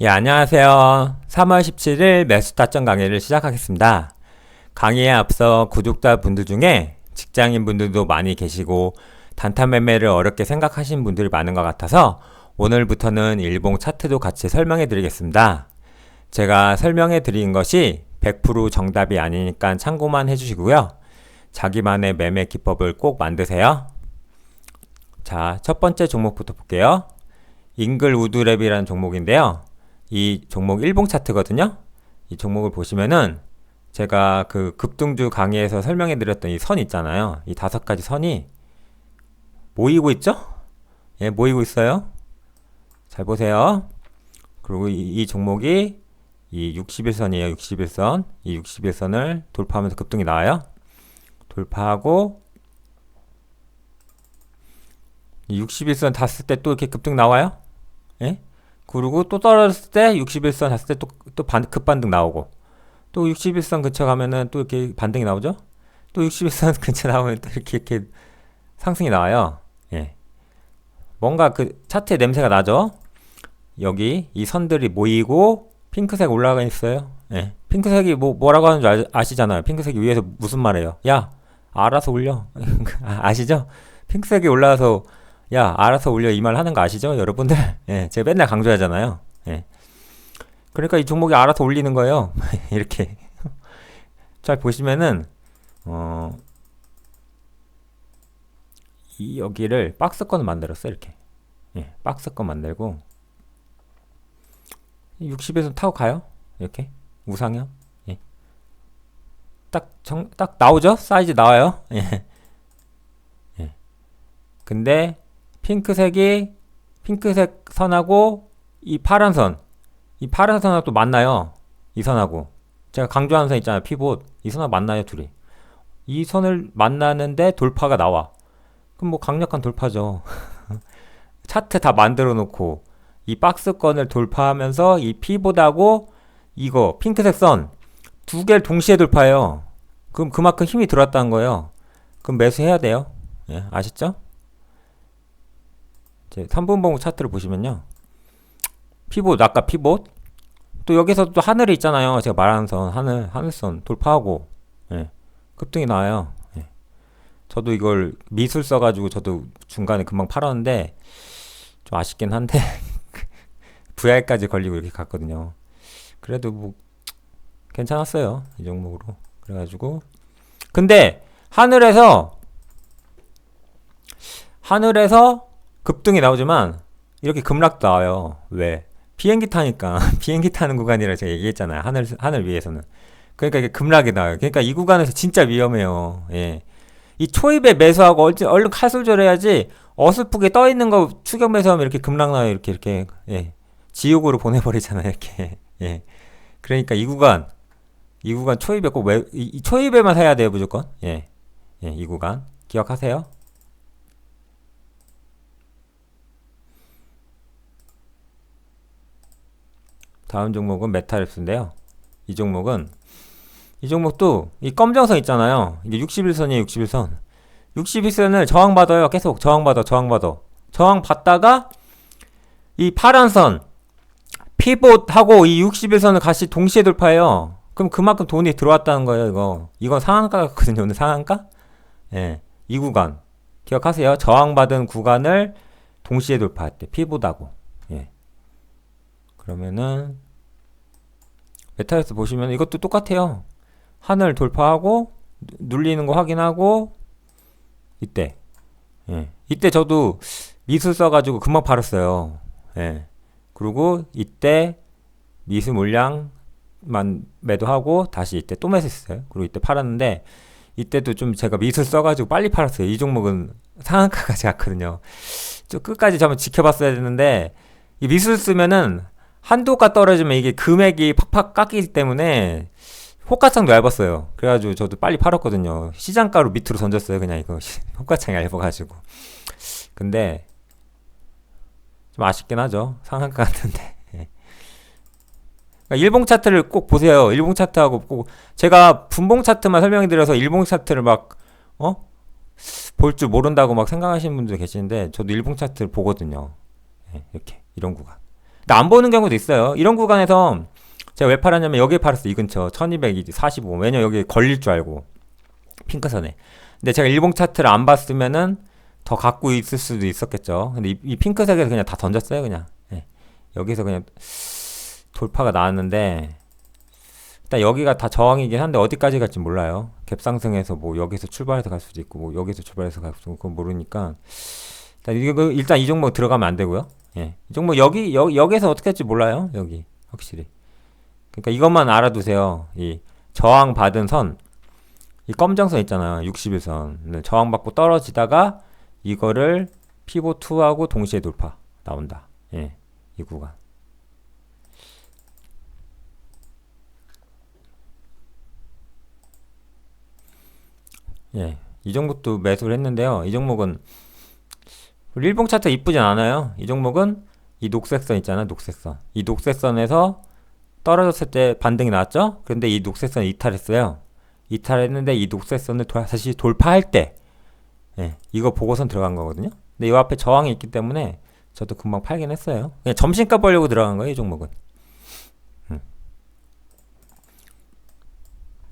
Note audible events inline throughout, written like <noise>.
예, 안녕하세요. 3월 17일 매수 타점 강의를 시작하겠습니다. 강의에 앞서 구독자 분들 중에 직장인 분들도 많이 계시고 단타 매매를 어렵게 생각하신 분들이 많은 것 같아서 오늘부터는 일봉 차트도 같이 설명해 드리겠습니다. 제가 설명해 드린 것이 100% 정답이 아니니까 참고만 해주시고요. 자기만의 매매 기법을 꼭 만드세요. 자, 첫 번째 종목부터 볼게요. 잉글 우드랩이라는 종목인데요. 이 종목 일봉 차트거든요. 이 종목을 보시면은 제가 그 급등주 강의에서 설명해 드렸던 이 선 있잖아요. 이 다섯 가지 선이 모이고 있죠? 예, 모이고 있어요. 잘 보세요. 그리고 이, 이 종목이 이 61선이에요. 61선. 이 61선을 돌파하면서 급등이 나와요. 돌파하고 이 61선 닿았을 때 또 이렇게 급등 나와요. 예? 그리고 또 떨어졌을 때 61선 닿았을 때 또또 급반등 나오고 또 61선 근처 가면은 또 이렇게 반등이 나오죠. 또 61선 <laughs> 근처 나오면 또 이렇게 이렇게 상승이 나와요. 예. 뭔가 그 차트의 냄새가 나죠. 여기 이 선들이 모이고 핑크색 올라가 있어요. 예. 핑크색이 뭐 뭐라고 하는 줄 아, 시잖아요 핑크색이 위에서 무슨 말이에요? 야, 알아서 올려. <laughs> 아시죠? 핑크색이 올라와서 야, 알아서 올려 이 말 하는 거 아시죠? 여러분들? <laughs> 예, 제가 맨날 강조하잖아요. 예. 그러니까 이 종목이 알아서 올리는 거예요. <laughs> 이렇게. <laughs> 잘 보시면은, 어, 이 여기를 박스권을 만들었어요. 이렇게. 예, 박스권 만들고, 60에서 타고 가요. 이렇게. 우상형. 예. 딱, 정, 딱 나오죠? 사이즈 나와요. 예. 예. 근데, 핑크색이 핑크색 선하고 이 파란 선, 이 파란 선하고 또 만나요. 이 선하고 제가 강조하는 선 있잖아요. 피봇 이 선하고 만나요 둘이. 이 선을 만나는데 돌파가 나와. 그럼 뭐 강력한 돌파죠. <laughs> 차트 다 만들어 놓고 이 박스권을 돌파하면서 이 피봇하고 이거 핑크색 선 두 개를 동시에 돌파해요. 그럼 그만큼 힘이 들어왔다는 거예요. 그럼 매수해야 돼요. 예, 아시죠? 제 3분 봉 차트를 보시면요. 피봇, 아까 피봇. 또 여기서 또 하늘이 있잖아요. 제가 말하는 선, 하늘, 하늘선 돌파하고, 예. 급등이 나와요. 예. 저도 이걸 미술 써가지고 저도 중간에 금방 팔았는데, 좀 아쉽긴 한데, <laughs> VR까지 걸리고 이렇게 갔거든요. 그래도 뭐, 괜찮았어요. 이 종목으로. 그래가지고. 근데, 하늘에서, 하늘에서 급등이 나오지만 이렇게 급락 나와요. 왜? 비행기 타니까 <laughs> 비행기 타는 구간이라 제가 얘기했잖아요. 하늘 하늘 위에서는. 그러니까 이게 급락이 나와요. 그러니까 이 구간에서 진짜 위험해요. 예. 이 초입에 매수하고 얼른, 얼른 칼술절해야지 어설프게 떠 있는 거 추격 매수하면 이렇게 급락 나요. 이렇게 이렇게 예. 지옥으로 보내버리잖아요. 이렇게 <laughs> 예. 그러니까 이 구간 이 구간 초입에 꼭 매, 이, 이 초입에만 사야 돼요 무조건. 예. 예. 이 구간 기억하세요. 다음 종목은 메타랩스인데요. 이 종목은 이 종목도 이 검정선 있잖아요. 이게 61선이에요, 61선. 61선을 저항받아요. 계속 저항받아, 저항받아. 저항받다가 이 파란 선 피봇하고 이 61선을 같이 동시에 돌파해요. 그럼 그만큼 돈이 들어왔다는 거예요, 이거. 이건 상한가 같거든요, 오늘 상한가? 예. 이 구간. 기억하세요. 저항받은 구간을 동시에 돌파할 때 피봇하고. 예. 그러면은 메타에서 보시면 이것도 똑같아요. 하늘 돌파하고 눌리는 거 확인하고 이때 예. 이때 저도 미술 써가지고 금방 팔았어요. 예. 그리고 이때 미술 물량만 매도하고 다시 이때 또 매수했어요. 그리고 이때 팔았는데 이때도 좀 제가 미술 써가지고 빨리 팔았어요. 이 종목은 상한가까지 갔거든요. 저 끝까지 한번 지켜봤어야 되는데 이 미술 쓰면은 한도가 떨어지면 이게 금액이 팍팍 깎이기 때문에 호가창도 얇았어요. 그래가지고 저도 빨리 팔았거든요. 시장가로 밑으로 던졌어요. 그냥 이거 <laughs> 호가창이 얇아가지고. 근데 좀 아쉽긴 하죠. 상한가 같은데. <laughs> 예. 그러니까 일봉 차트를 꼭 보세요. 일봉 차트하고 꼭 제가 분봉 차트만 설명해 드려서 일봉 차트를 막 어? 볼 줄 모른다고 막 생각하시는 분들 계시는데 저도 일봉 차트를 보거든요. 예, 이렇게 이런 구간. 안 보는 경우도 있어요. 이런 구간에서 제가 왜 팔았냐면 여기에 팔았어. 이 근처 1245. 왜냐 여기 걸릴 줄 알고 핑크선에. 근데 제가 일봉 차트를 안 봤으면은 더 갖고 있을 수도 있었겠죠. 근데 이, 이 핑크색에서 그냥 다 던졌어요. 그냥 예. 여기서 그냥 돌파가 나왔는데 일단 여기가 다 저항이긴 한데 어디까지 갈지 몰라요. 갭상승해서 뭐 여기서 출발해서 갈 수도 있고 뭐 여기서 출발해서 갈 수도 있고 그건 모르니까 일단 이거 일단 이 종목 들어가면 안 되고요. 예. 이 종목 여기 여, 여기서 어떻게 할지 몰라요. 여기 확실히. 그러니까 이것만 알아두세요. 이 저항 받은 선, 이 검정선 있잖아요. 61선. 저항 받고 떨어지다가 이거를 피보 2하고 동시에 돌파 나온다. 예. 이 구간. 예. 이 종목도 매수를 했는데요. 이 종목은 일봉 차트 이쁘진 않아요. 이 종목은 이 녹색선 있잖아, 녹색선. 이 녹색선에서 떨어졌을 때 반등이 나왔죠? 그런데 이 녹색선 이탈했어요. 이탈했는데 이 녹색선을 도, 다시 돌파할 때, 예, 이거 보고선 들어간 거거든요. 근데 이 앞에 저항이 있기 때문에 저도 금방 팔긴 했어요. 그냥 점심값 벌려고 들어간 거예요, 이 종목은. 음.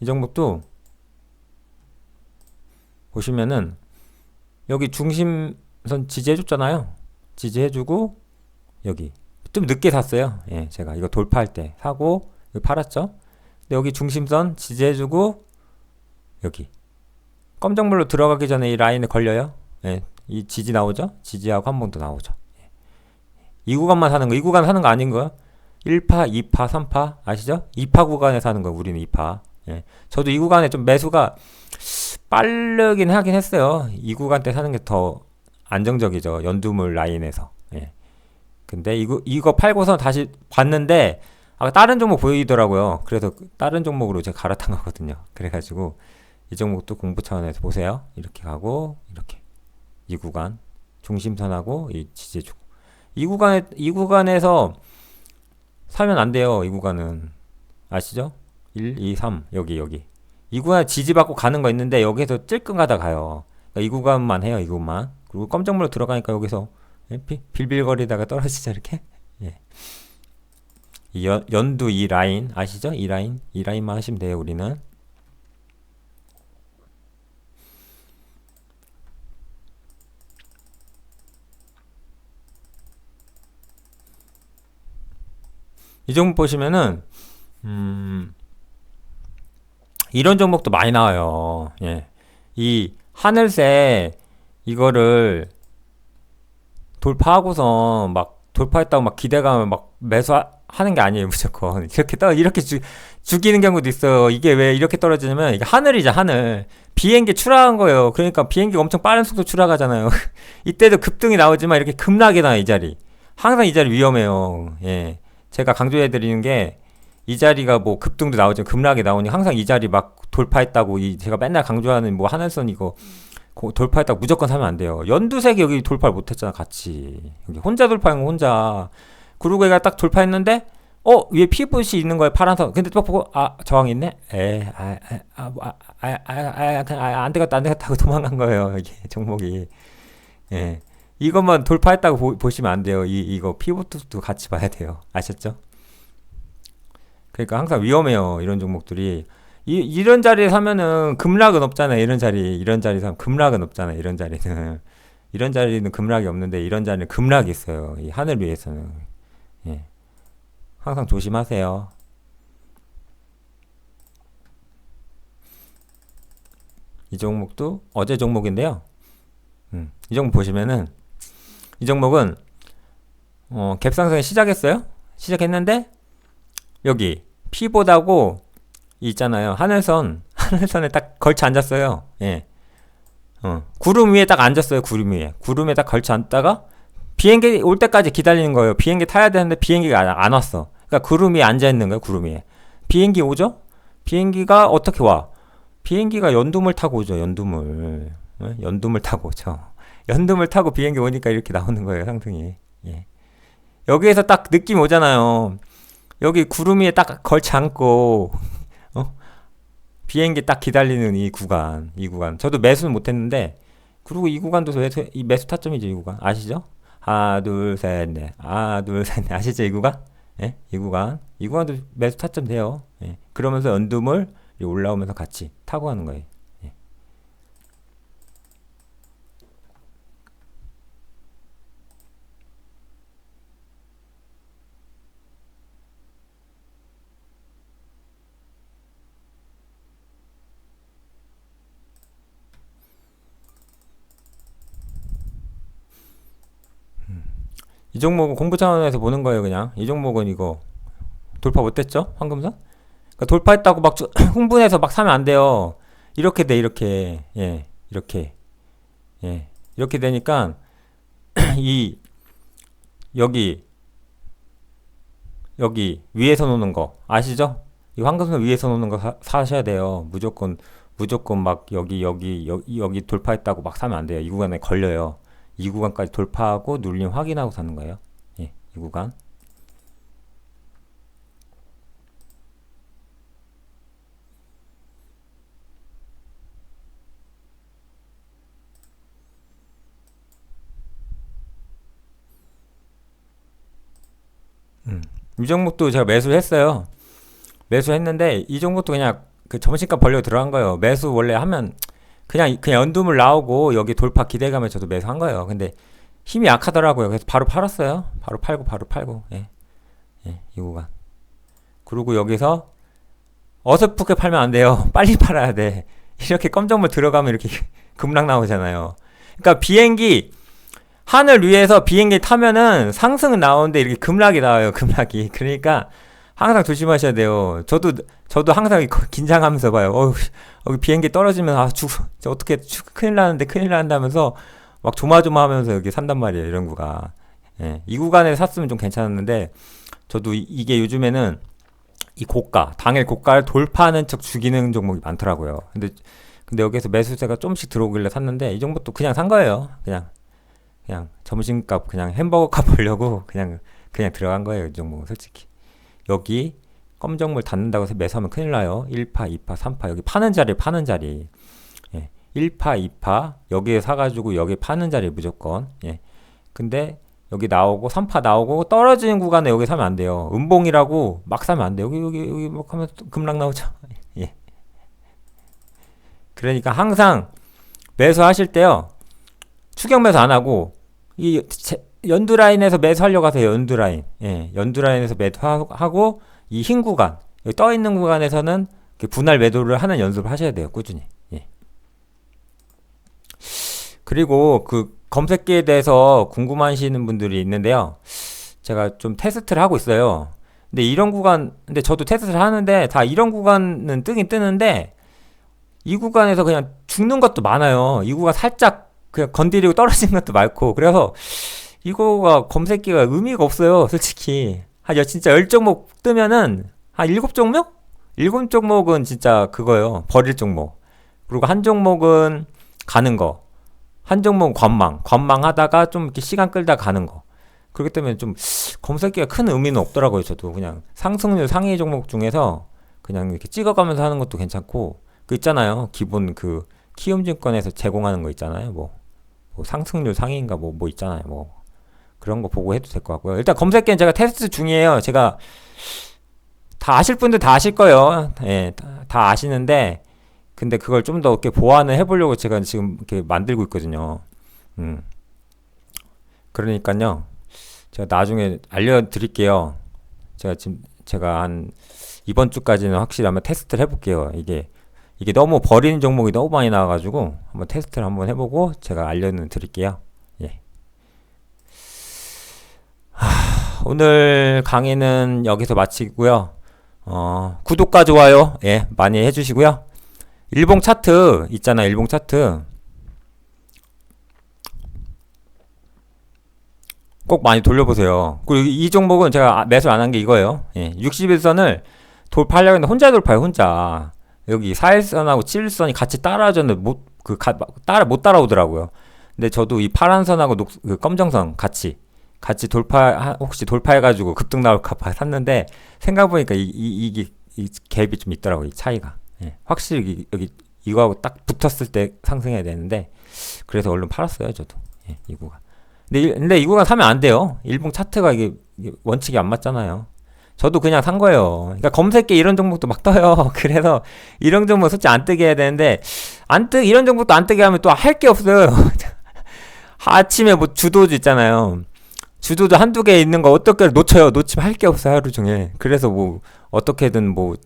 이 종목도 보시면은 여기 중심 선 지지해줬잖아요. 지지해주고 여기 좀 늦게 샀어요. 예, 제가 이거 돌파할 때 사고 팔았죠. 근데 여기 중심선 지지해주고 여기 검정물로 들어가기 전에 이 라인에 걸려요. 예, 이 지지 나오죠. 지지하고 한 번 더 나오죠. 예. 이 구간만 사는 거, 이 구간 사는 거 아닌 거야? 1파, 2파, 3파 아시죠? 2파 구간에 사는 거 우리는 2파. 예. 저도 이 구간에 좀 매수가 빠르긴 하긴 했어요. 이 구간 때 사는 게 더 안정적이죠. 연두물 라인에서. 예. 근데 이거 이거 팔고서 다시 봤는데 아 다른 종목 보이더라고요. 그래서 다른 종목으로 제가 갈아탄 거거든요. 그래가지고 이 종목도 공부 차원에서 보세요. 이렇게 가고 이렇게 이 구간 중심선하고 이 지지주 이 구간에 이 구간에서 사면 안 돼요. 이 구간은 아시죠? 1, 2, 3 여기 여기 이 구간 지지받고 가는 거 있는데 여기서 찔끔 가다 가요. 그러니까 이 구간만 해요. 이 구간 그리고 깜짝물로 들어가니까 여기서 예? 빌빌거리다가 떨어지죠 이렇게 예. 이 연, 연두 이 라인 아시죠? 이 라인 이 라인만 하시면 돼요 우리는 이 종목 보시면은 음 이런 종목도 많이 나와요. 예. 이 하늘색 이거를 돌파하고서 막 돌파했다고 막 기대감을 막 매수하는 게 아니에요 무조건. <laughs> 이렇게 떠 이렇게 주, 죽이는 경우도 있어요. 이게 왜 이렇게 떨어지냐면 이게 하늘이죠 하늘. 비행기 추락한 거예요. 그러니까 비행기가 엄청 빠른 속도 추락하잖아요. <laughs> 이때도 급등이 나오지만 이렇게 급락이 나이 자리. 항상 이 자리 위험해요. 예. 제가 강조해 드리는 게 이 자리가 뭐 급등도 나오죠 급락이 나오니 항상 이 자리 막 돌파했다고 이 제가 맨날 강조하는 뭐 하늘선 이거 돌파했다고 무조건 사면 안 돼요. 연두색이 여기 돌파를 못했잖아, 같이. 혼자 돌파한 거 혼자. 그리고 얘가 딱 돌파했는데, 어, 위에 피부시 있는 거에 파란색. 근데 또 보고, 아, 저항 있네? 에, 아, 아, 아, 아, 안 되겠다, 안 되겠다 하고 <laughs> 도망간 거예요, 이게, 종목이. 예. 이것만 돌파했다고 보, 시면안 돼요. 이, 이거 피부도 같이 봐야 돼요. 아셨죠? 그러니까 항상 위험해요, 이런 종목들이. 이, 이런 자리에 사면은 급락은 없잖아요. 이런 자리, 이런 자리 사면 급락은 없잖아요. 이런 자리는. <laughs> 이런 자리는 급락이 없는데 이런 자리는 급락이 있어요. 이 하늘 위에서는. 예. 항상 조심하세요. 이 종목도 어제 종목인데요. 음, 이 종목 보시면은 이 종목은 어, 갭상승이 시작했어요. 시작했는데 여기 P보다고 있잖아요. 하늘선, <laughs> 하늘선에 딱 걸쳐 앉았어요. 예. 어. 구름 위에 딱 앉았어요. 구름 위에. 구름에 딱 걸쳐 앉다가 비행기 올 때까지 기다리는 거예요. 비행기 타야 되는데 비행기가 안, 안 왔어. 그러니까 구름 위에 앉아 있는 거예요. 구름 위에. 비행기 오죠? 비행기가 어떻게 와? 비행기가 연두물 타고 오죠. 연두물. 어? 연두물 타고 오죠. <laughs> 연두물 타고 비행기 오니까 이렇게 나오는 거예요. 상승이. 예. 여기에서 딱 느낌 오잖아요. 여기 구름 위에 딱 걸쳐 앉고 비행기 딱 기다리는 이 구간, 이 구간. 저도 매수는 못했는데, 그리고 이 구간도 매수, 이 매수 타점이죠, 이 구간. 아시죠? 하나 둘 셋 넷 하나 둘 셋 넷 아시죠 이 구간? 예? 이 구간 이 구간도 매수 타점 돼요 예. 그러면서 연두물 올라오면서 같이 타고 가는 거예요 예. 이 종목은 공부 차원에서 보는 거예요 그냥. 이 종목은 이거. 돌파 못했죠? 황금선? 그러니까 돌파했다고 막 저- <clears throat> 흥분해서 막 사면 안 돼요. 이렇게 돼 이렇게. 예 이렇게. 예 이렇게 되니까 <clears throat> 이 여기 여기 위에서 노는 거. 아시죠? 이 황금선 위에서 노는 거 사, 사셔야 돼요. 무조건 무조건 막 여기 여기 여기, 여기 돌파했다고 막 사면 안 돼요. 이 구간에 걸려요 이 구간까지 돌파하고 눌림 확인하고 사는 거예요. 예, 이 구간. 음. 이 종목도 제가 매수했어요. 매수했는데 이 종목도 그냥 그 점심값 벌려 들어간 거예요. 매수 원래 하면 그냥 그냥 연두물 나오고 여기 돌파 기대감에 저도 매수한 거예요. 근데 힘이 약하더라고요. 그래서 바로 팔았어요. 바로 팔고 바로 팔고. 예. 예, 이 구간. 그리고 여기서 어설프게 팔면 안 돼요. <laughs> 빨리 팔아야 돼. 이렇게 검정물 들어가면 이렇게 <laughs> 급락 나오잖아요. 그러니까 비행기 하늘 위에서 비행기 타면은 상승은 나오는데 이렇게 급락이 나와요. 급락이. 그러니까 항상 조심하셔야 돼요. 저도 저도 항상 긴장하면서 봐요. 어, 여기 비행기 떨어지면 아 죽, 저 어떻게 죽, 큰일 나는데 큰일 난다면서 막 조마조마하면서 여기 산단 말이에요. 이런 구간. 예, 이 구간에 샀으면 좀 괜찮았는데 저도 이, 이게 요즘에는 이 고가 당일 고가를 돌파하는 척 죽이는 종목이 많더라고요. 근데 근데 여기서 매수세가 좀씩 들어오길래 샀는데 이 정도도 그냥 산 거예요. 그냥 그냥 점심값 그냥 햄버거 값 <laughs> 벌려고 그냥 그냥 들어간 거예요. 이 종목은 솔직히 여기 검정물 닫는다고 해서 매수하면 큰일 나요. 1파, 2파, 3파 여기 파는 자리 파는 자리 예, 1파, 2파 여기에 사가지고 여기 파는 자리 무조건 예. 근데 여기 나오고 3파 나오고 떨어지는 구간에 여기 사면 안 돼요. 음봉이라고 막 사면 안 돼요. 여기 여기 여기 막 하면 또 급락 나오죠. <laughs> 예. 그러니까 항상 매수하실 때요. 추격 매수 안 하고 이 제- 연두 라인에서 매수하려고 하세요. 연두 라인. 예. 연두 라인에서 매수하고 이 흰 구간, 떠 있는 구간에서는 분할 매도를 하는 연습을 하셔야 돼요. 꾸준히. 예. 그리고 그 검색기에 대해서 궁금하시는 분들이 있는데요. 제가 좀 테스트를 하고 있어요. 근데 이런 구간, 근데 저도 테스트를 하는데 다 이런 구간은 뜨긴 뜨는데 이 구간에서 그냥 죽는 것도 많아요. 이 구간 살짝 그냥 건드리고 떨어지는 것도 많고 그래서 이거가 검색기가 의미가 없어요. 솔직히 한 여- 진짜 열 종목 뜨면은 한 일곱 종목? 일곱 종목은 진짜 그거예요. 버릴 종목. 그리고 한 종목은 가는 거. 한 종목은 관망. 관망하다가 좀 이렇게 시간 끌다 가는 거. 그렇기 때문에 좀 검색기가 큰 의미는 없더라고요. 저도 그냥 상승률 상위 종목 중에서 그냥 이렇게 찍어가면서 하는 것도 괜찮고 그 있잖아요. 기본 그 키움증권에서 제공하는 거 있잖아요. 뭐, 뭐 상승률 상위인가 뭐 뭐 있잖아요. 뭐 그런 거 보고 해도 될 것 같고요. 일단 검색기는 제가 테스트 중이에요. 제가 다 아실 분들 다 아실 거예요. 예, 다, 다 아시는데 근데 그걸 좀 더 이렇게 보완을 해보려고 제가 지금 이렇게 만들고 있거든요. 음. 그러니까요. 제가 나중에 알려드릴게요. 제가 지금 제가 한 이번 주까지는 확실히 한번 테스트를 해볼게요. 이게 이게 너무 버리는 종목이 너무 많이 나와가지고 한번 테스트를 한번 해보고 제가 알려드릴게요. 예. 하, 오늘 강의는 여기서 마치고요. 어, 구독과 좋아요 예 많이 해주시고요. 일봉 차트 있잖아 일봉 차트 꼭 많이 돌려보세요. 그리고 이 종목은 제가 아- 매수 안 한 게 이거예요. 예, 61선을 돌파하려고 했는데 혼자 돌파요 혼자. 여기 4일선하고 7일선이 같이 따라와줬는데 못, 그, 가, 따라, 못 따라오더라고요. 근데 저도 이 파란선하고 녹, 그 검정선 같이, 같이 돌파, 하- 혹시 돌파해가지고 급등 나올까 봐 샀는데, 생각해보니까 이, 이, 이게, 이 갭이 좀 있더라고요. 이 차이가. 예, 확실히 여기, 이거하고 딱 붙었을 때 상승해야 되는데, 그래서 얼른 팔았어요. 저도. 예, 이 구간. 근데, 이- 근데 이 구간 사면 안 돼요. 일봉 차트가 이게, 원칙이 안 맞잖아요. 저도 그냥 산 거예요. 그러니까 검색에 이런 종목도 막 떠요. <laughs> 그래서 이런 종목 솔직히 안 뜨게 해야 되는데 안 뜨, 이런 종목도 안 뜨게 하면 또 할 게 없어요. <laughs> 아침에 뭐 주도주 있잖아요. 주도주 한두 개 있는 거 어떻게 놓쳐요. 놓치면 할 게 없어요. 하루 종일. 그래서 뭐 어떻게든 뭐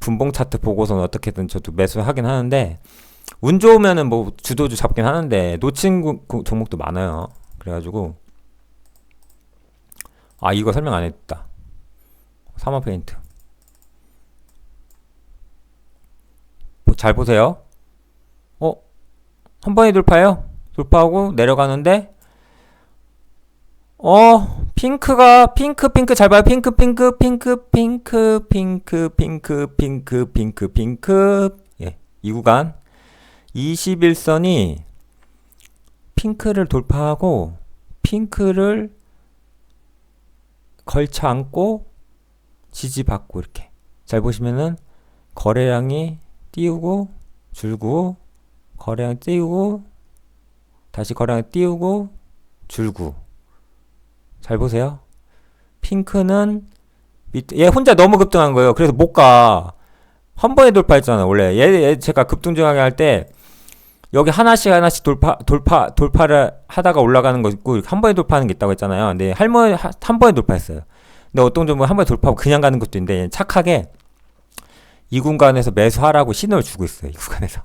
분봉 차트 보고서는 어떻게든 저도 매수하긴 하는데 운 좋으면은 뭐 주도주 잡긴 하는데 놓친 종목도 많아요. 그래가지고 아 이거 설명 안 했다. 사마 페인트. 뭐, 잘 보세요. 어? 한 번에 돌파해요. 돌파하고 내려가는데 어 핑크가 핑크 핑크 잘 봐요. 핑크 핑크 핑크 핑크 핑크 핑크 핑크 핑크 핑크. 예 이 구간. 21선이 핑크를 돌파하고 핑크를 걸쳐 안고 지지받고 이렇게. 잘 보시면은 거래량이 띄우고 줄고 거래량 띄우고 다시 거래량 띄우고 줄고 잘 보세요. 핑크는 밑에 얘 혼자 너무 급등한 거예요. 그래서 못 가. 한 번에 돌파했잖아 원래. 얘, 얘 제가 급등중하게 할 때 여기 하나씩 하나씩 돌파 돌파 돌파를 하다가 올라가는 거 있고 한 번에 돌파하는 게 있다고 했잖아요. 근데 할머니 하- 한 번에 돌파했어요. 근데 어떤 종목은 한 번에 돌파하고 그냥 가는 것도 있는데 착하게 이 구간에서 매수하라고 신호를 주고 있어요. 이 구간에서.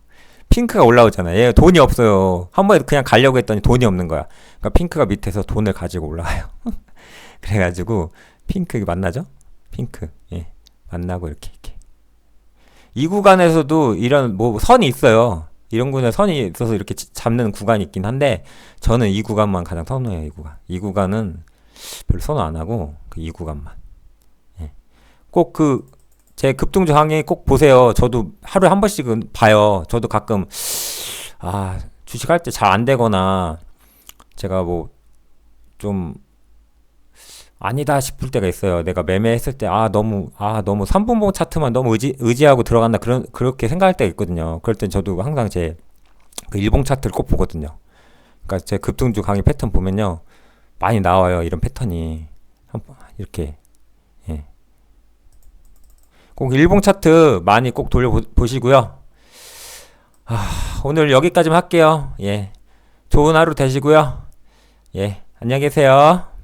핑크가 올라오잖아요. 얘 돈이 없어요. 한 번에 그냥 가려고 했더니 돈이 없는 거야. 그러니까 핑크가 밑에서 돈을 가지고 올라가요. <laughs> 그래가지고 핑크 만나죠? 핑크. 예. 만나고 이렇게 이렇게. 이 구간에서도 이런 뭐 선이 있어요. 이런 구간에 선이 있어서 이렇게 지- 잡는 구간이 있긴 한데 저는 이 구간만 가장 선호해요. 이 구간. 이 구간은 별로 선호 안 하고 그 이 구간만. 예. 꼭그 제 급등주 강의 꼭 보세요. 저도 하루에 한 번씩은 봐요. 저도 가끔 아 주식할 때 잘 안 되거나 제가 뭐 좀 아니다 싶을 때가 있어요. 내가 매매했을 때 아 너무 아 너무 3분봉 차트만 너무 의지 의지하고 들어간다 그런 그렇게 생각할 때가 있거든요. 그럴 땐 저도 항상 제 그 일봉 차트를 꼭 보거든요. 그러니까 제 급등주 강의 패턴 보면요. 많이 나와요. 이런 패턴이. 한- 이렇게. 예. 꼭 일봉 차트 많이 꼭 돌려보시고요. 아, 오늘 여기까지만 할게요. 예. 좋은 하루 되시고요. 예. 안녕히 계세요.